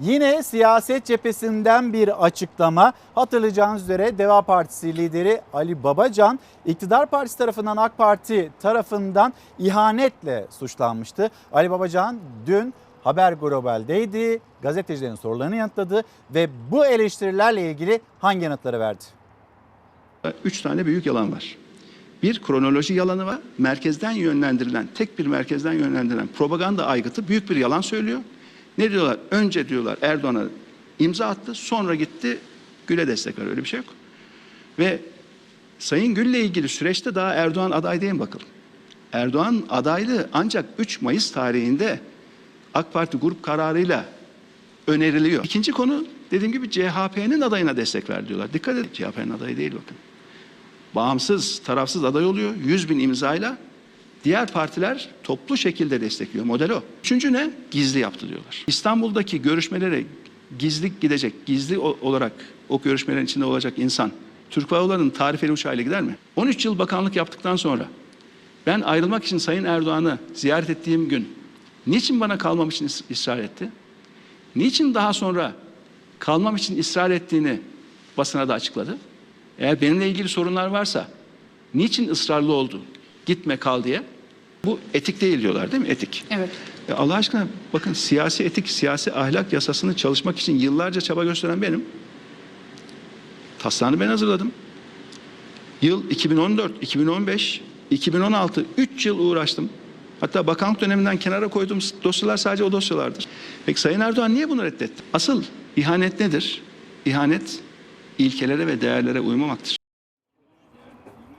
Yine siyaset cephesinden bir açıklama. Hatırlayacağınız üzere Deva Partisi lideri Ali Babacan iktidar partisi tarafından AK Parti tarafından ihanetle suçlanmıştı. Ali Babacan dün Haber Global'deydi. Gazetecilerin sorularını yanıtladı ve bu eleştirilerle ilgili hangi yanıtları verdi? Üç tane büyük yalan var. Bir kronoloji yalanı var. Merkezden yönlendirilen, tek bir merkezden yönlendirilen propaganda aygıtı büyük bir yalan söylüyor. Ne diyorlar? Önce diyorlar Erdoğan'a imza attı, sonra gitti Gül'e destek veriyor. Öyle bir şey yok. Ve Sayın Gül'le ilgili süreçte daha Erdoğan aday değil bakalım? Erdoğan adaylığı ancak 3 Mayıs tarihinde AK Parti grup kararıyla öneriliyor. İkinci konu dediğim gibi CHP'nin adayına destek ver diyorlar. Dikkat edin CHP'nin adayı değil bakın. Bağımsız, tarafsız aday oluyor. 100 bin imzayla diğer partiler toplu şekilde destekliyor. Model o. Üçüncü ne? Gizli yaptı diyorlar. İstanbul'daki görüşmelere gizli gidecek, gizli olarak o görüşmelerin içinde olacak insan Türk Hava Yolları'nın tarifeli uçağıyla gider mi? 13 yıl bakanlık yaptıktan sonra ben ayrılmak için Sayın Erdoğan'ı ziyaret ettiğim gün niçin bana kalmam için ısrar etti? Niçin daha sonra kalmam için ısrar ettiğini basına da açıkladı? Eğer benimle ilgili sorunlar varsa niçin ısrarlı oldu? Gitme kal diye. Bu etik değil diyorlar değil mi? Etik. Evet. Ya Allah aşkına bakın siyasi etik, siyasi ahlak yasasını çalışmak için yıllarca çaba gösteren benim. Taslağını ben hazırladım. Yıl 2014, 2015, 2016, 3 yıl uğraştım. Hatta bakanlık döneminden kenara koyduğum dosyalar sadece o dosyalardır. Peki Sayın Erdoğan niye bunu reddetti? Asıl ihanet nedir? İhanet ilkelere ve değerlere uymamaktır.